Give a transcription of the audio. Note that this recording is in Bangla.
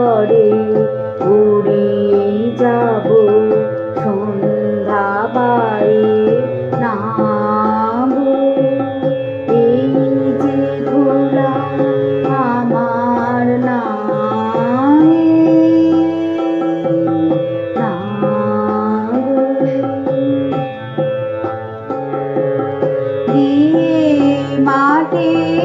ঝড়ে উড়ে যাব। সন্ধ্যা বাড়ি নাম এই যে খোলা আমার নাই দিয়ে মাটি